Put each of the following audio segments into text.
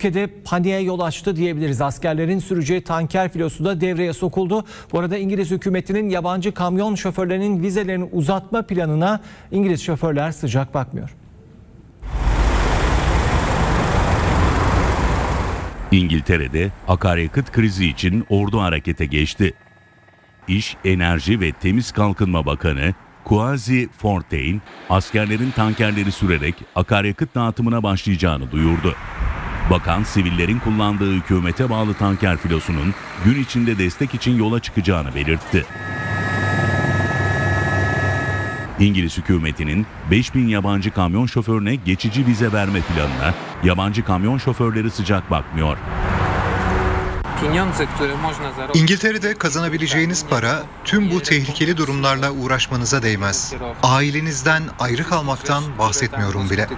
Ülkede paniğe yol açtı diyebiliriz. Askerlerin süreceği tanker filosu da devreye sokuldu. Bu arada İngiliz hükümetinin yabancı kamyon şoförlerinin vizelerini uzatma planına İngiliz şoförler sıcak bakmıyor. İngiltere'de akaryakıt krizi için ordu harekete geçti. İş, Enerji ve Temiz Kalkınma Bakanı Kwasi Fortein, askerlerin tankerleri sürerek akaryakıt dağıtımına başlayacağını duyurdu. Bakan, sivillerin kullandığı hükümete bağlı tanker filosunun gün içinde destek için yola çıkacağını belirtti. İngiliz hükümetinin 5000 yabancı kamyon şoförüne geçici vize verme planına yabancı kamyon şoförleri sıcak bakmıyor. İngiltere'de kazanabileceğiniz para tüm bu tehlikeli durumlarla uğraşmanıza değmez. Ailenizden ayrı kalmaktan bahsetmiyorum bile.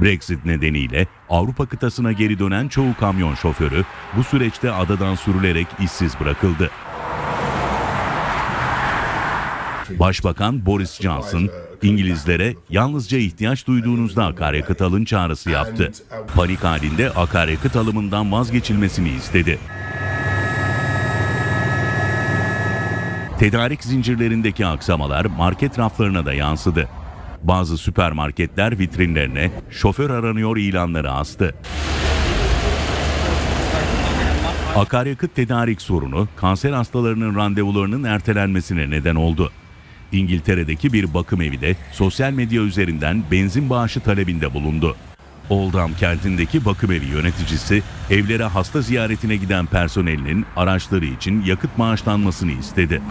Brexit nedeniyle Avrupa kıtasına geri dönen çoğu kamyon şoförü bu süreçte adadan sürülerek işsiz bırakıldı. Başbakan Boris Johnson, İngilizlere yalnızca ihtiyaç duyduğunuzda akaryakıt alın çağrısı yaptı. Panik halinde akaryakıt alımından vazgeçilmesini istedi. Tedarik zincirlerindeki aksamalar market raflarına da yansıdı. Bazı süpermarketler vitrinlerine şoför aranıyor ilanları astı. Akaryakıt tedarik sorunu kanser hastalarının randevularının ertelenmesine neden oldu. İngiltere'deki bir bakım evi de sosyal medya üzerinden benzin bağışı talebinde bulundu. Oldham kentindeki bakım evi yöneticisi evlere hasta ziyaretine giden personelinin araçları için yakıt maaşlanmasını istedi.